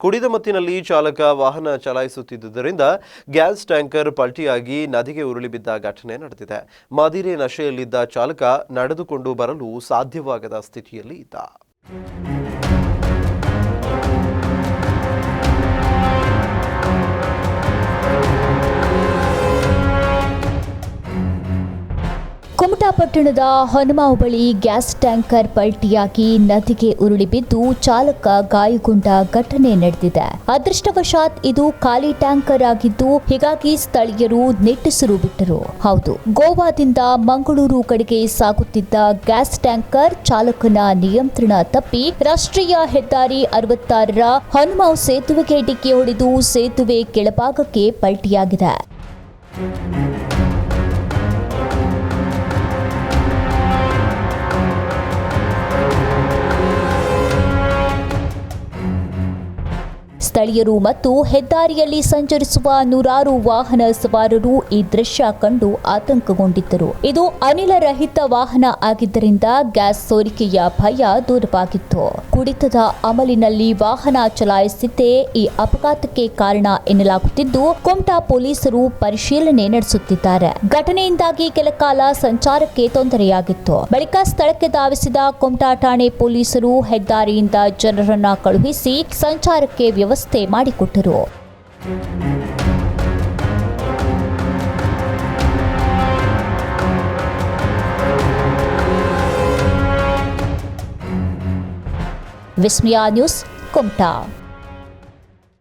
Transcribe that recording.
ಕುಡಿದ ಮತ್ತಿನಲ್ಲಿ ಚಾಲಕ ವಾಹನ ಚಲಾಯಿಸುತ್ತಿದ್ದುದರಿಂದ ಗ್ಯಾಸ್ ಟ್ಯಾಂಕರ್ ಪಲ್ಟಿಯಾಗಿ ನದಿಗೆ ಉರುಳಿ ಬಿದ್ದ ಘಟನೆ ನಡೆದಿದೆ. ಮದಿರೆ ನಶೆಯಲ್ಲಿದ್ದ ಚಾಲಕ ನಡೆದುಕೊಂಡು ಬರಲು ಸಾಧ್ಯವಾಗದ ಸ್ಥಿತಿಯಲ್ಲಿ ಇದ್ದ. ಕುಮಟಾ ಪಟ್ಟಣದ ಹೊನಮಾವು ಬಳಿ ಗ್ಯಾಸ್ ಟ್ಯಾಂಕರ್ ಪಲ್ಟಿಯಾಗಿ ನದಿಗೆ ಉರುಳಿ ಬಿದ್ದು ಚಾಲಕ ಗಾಯಗೊಂಡ ಘಟನೆ ನಡೆದಿದೆ. ಅದೃಷ್ಟವಶಾತ್ ಇದು ಖಾಲಿ ಟ್ಯಾಂಕರ್ ಆಗಿದ್ದು ಹೀಗಾಗಿ ಸ್ಥಳೀಯರು ನೆಟ್ಟಿಸಿರು ಬಿಟ್ಟರು. ಹೌದು, ಗೋವಾದಿಂದ ಮಂಗಳೂರು ಕಡೆಗೆ ಸಾಗುತ್ತಿದ್ದ ಗ್ಯಾಸ್ ಟ್ಯಾಂಕರ್ ಚಾಲಕನ ನಿಯಂತ್ರಣ ತಪ್ಪಿ ರಾಷ್ಟ್ರೀಯ ಹೆದ್ದಾರಿ ಅರವತ್ತಾರರ ಹೊನಮಾವು ಸೇತುವೆಗೆ ಡಿಕ್ಕಿ ಹೊಡೆದು ಸೇತುವೆ ಕೆಳಭಾಗಕ್ಕೆ ಪಲ್ಟಿಯಾಗಿದೆ. ಸ್ಥಳೀಯರು ಮತ್ತು ಹೆದ್ದಾರಿಯಲ್ಲಿ ಸಂಚರಿಸುವ ನೂರಾರು ವಾಹನ ಸವಾರರು ಈ ದೃಶ್ಯ ಕಂಡು ಆತಂಕಗೊಂಡಿದ್ದರು. ಇದು ಅನಿಲ ರಹಿತ ವಾಹನ ಆಗಿದ್ದರಿಂದ ಗ್ಯಾಸ್ ಸೋರಿಕೆಯ ಭಯ ದೂರವಾಗಿತ್ತು. ಕುಡಿತದ ಅಮಲಿನಲ್ಲಿ ವಾಹನ ಚಲಾಯಿಸಿದ್ದೇ ಈ ಅಪಘಾತಕ್ಕೆ ಕಾರಣ ಎನ್ನಲಾಗುತ್ತಿದ್ದು ಕುಮಟಾ ಪೊಲೀಸರು ಪರಿಶೀಲನೆ ನಡೆಸುತ್ತಿದ್ದಾರೆ. ಘಟನೆಯಿಂದಾಗಿ ಕೆಲ ಕಾಲ ಸಂಚಾರಕ್ಕೆ ತೊಂದರೆಯಾಗಿತ್ತು. ಬಳಿಕ ಸ್ಥಳಕ್ಕೆ ಧಾವಿಸಿದ ಕುಮಟಾ ಠಾಣೆ ಪೊಲೀಸರು ಹೆದ್ದಾರಿಯಿಂದ ಜನರನ್ನ ಕಳುಹಿಸಿ ಸಂಚಾರಕ್ಕೆ ವ್ಯವಸ್ಥೆ ಮಾಡಿಕೊಟ್ಟರು. ವಿಸ್ಮಯ ನ್ಯೂಸ್ ಕುಮಟಾ.